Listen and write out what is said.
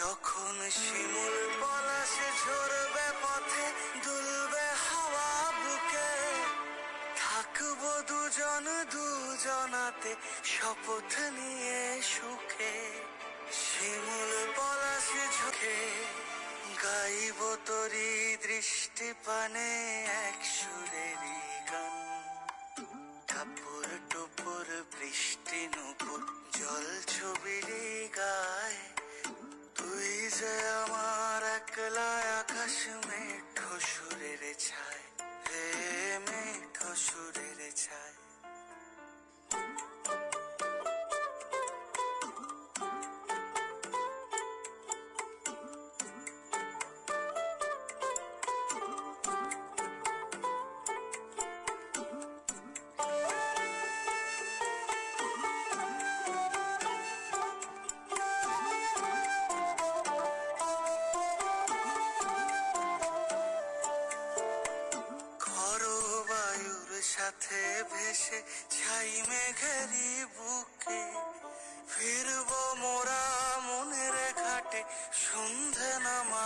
যখন শিমুল পলাশে ঝরবে পথে, দুলবে হাওয়া বুকে, থাকব দুজন দুজনাতে শপথ নিয়ে সুখে। শিমুল পলাশে ঝুঁকে গাইব তোরি দৃষ্টি পানে এক সুরেরই time. সাথে ভেসে ছাই মেঘেরি বুকে ফিরব মোরা মনের ঘাটে সন্ধে নামা